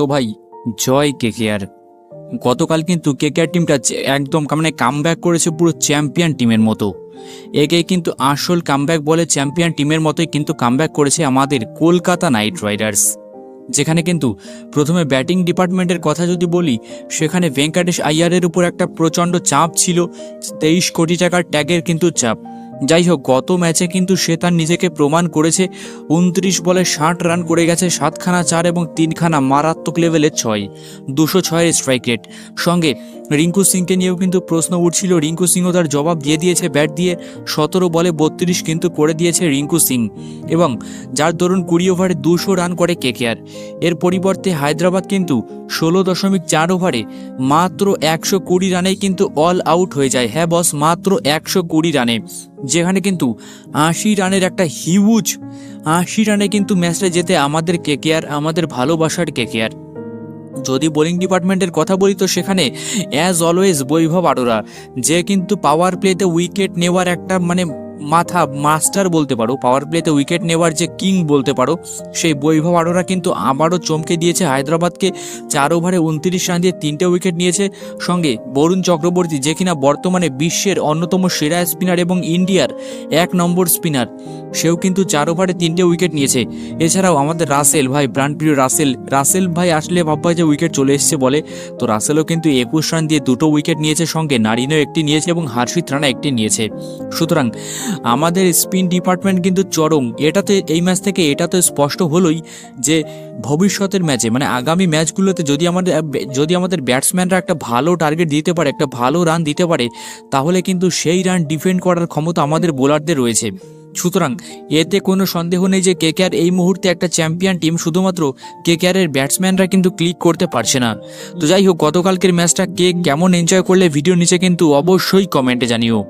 তো ভাই, জয় কেকেআর। গতকাল কিন্তু কেকেআর টিমটা একদম মানে কামব্যাক করেছে পুরো চ্যাম্পিয়ন টিমের মতো। একে কিন্তু আসল কামব্যাক বলে চ্যাম্পিয়ন টিমের মতোই কিন্তু কামব্যাক করেছে আমাদের কলকাতা নাইট রাইডার্স। যেখানে কিন্তু প্রথমে ব্যাটিং ডিপার্টমেন্টের কথা যদি বলি, সেখানে ভেঙ্কাটেশ আইয়ারের উপর একটা প্রচণ্ড চাপ ছিল, তেইশ কোটি টাকার ট্যাগের কিন্তু চাপ। যাই হোক, গত ম্যাচে কিন্তু সে তার নিজেকে প্রমাণ করেছে। উনত্রিশ বলে ষাট রান করে গেছে, সাতখানা চার এবং তিনখানা মারাত্মক লেভেলের ছয়। দুশো ছয়ের স্ট্রাইক রেট সঙ্গে রিঙ্কু সিংকে নিয়েও কিন্তু প্রশ্ন উঠছিল। রিঙ্কু সিংও তার জবাব দিয়ে দিয়েছে ব্যাট দিয়ে। সতেরো বলে বত্রিশ কিন্তু করে দিয়েছে রিঙ্কু সিং। এবং যার দরুন কুড়ি ওভারে দুশো রান করে কেকেআর। এর পরিবর্তে হায়দ্রাবাদ কিন্তু ষোলো দশমিক চার ওভারে মাত্র একশো কুড়ি রানেই কিন্তু অল আউট হয়ে যায়। হ্যাঁ বস মাত্র একশো কুড়ি রানে। যেখানে কিন্তু আশি রানের একটা হিউজ আশি রানে কিন্তু ম্যাচটা যেতে আমাদের কেকেআর আমাদের ভালোবাসার কেকেআর যদি বোলিং ডিপার্টমেন্টের কথা বলি তো সেখানে অ্যাজ অলওয়েজ বৈভব আরোরা, যে কিন্তু পাওয়ার প্লেতে উইকেট নেওয়ার একটা মানে মাথা মাস্টার বলতে পারো পাওয়ার প্লেতে উইকেট নেওয়ার যে কিং বলতে পারো, সেই বৈভব আরোরা কিন্তু আবারও চমকে দিয়েছে হায়দ্রাবাদকে। চার ওভারে উনত্রিশ রান দিয়ে তিনটে উইকেট নিয়েছে। সঙ্গে বরুণ চক্রবর্তী যে কিনা বর্তমানে বিশ্বের অন্যতম সেরা স্পিনার এবং ইন্ডিয়ার এক নম্বর স্পিনার সেও কিন্তু চার ওভারে তিনটে উইকেট নিয়েছে। এছাড়াও আমাদের রাসেল ভাই, প্রাণপ্রিয় রাসেল রাসেল ভাই আসলে ভাববা যে উইকেট চলে এসছে বলে, তো রাসেলও কিন্তু একুশ রান দিয়ে দুটো উইকেট নিয়েছে, সঙ্গে নারিনও একটি নিয়েছে এবং হার্ষিত রানা একটি নিয়েছে। সুতরাং আমাদের স্পিন ডিপার্টমেন্ট কিন্তু চরম। এটাতে, এই ম্যাচ থেকে এটা তো স্পষ্ট হলোই যে ভবিষ্যতের ম্যাচে মানে আগামী ম্যাচগুলোতে যদি আমাদের যদি আমাদের ব্যাটসম্যানরা একটা ভালো টার্গেট দিতে পারে, একটা ভালো রান দিতে পারে, তাহলে কিন্তু সেই রান ডিফেন্ড করার ক্ষমতা আমাদের বোলারদের রয়েছে। সুতরাং, এতে কোনো সন্দেহ নেই যে কেকেআর এই মুহূর্তে একটা চ্যাম্পিয়ন টিম শুধুমাত্র কেকেআরের ব্যাটসম্যানরা কিন্তু ক্লিক করতে পারছে না। তো যাই হোক, গতকালকের ম্যাচটা কে কেমন এনজয় করলে, ভিডিও নিচে কিন্তু অবশ্যই কমেন্টে জানিও।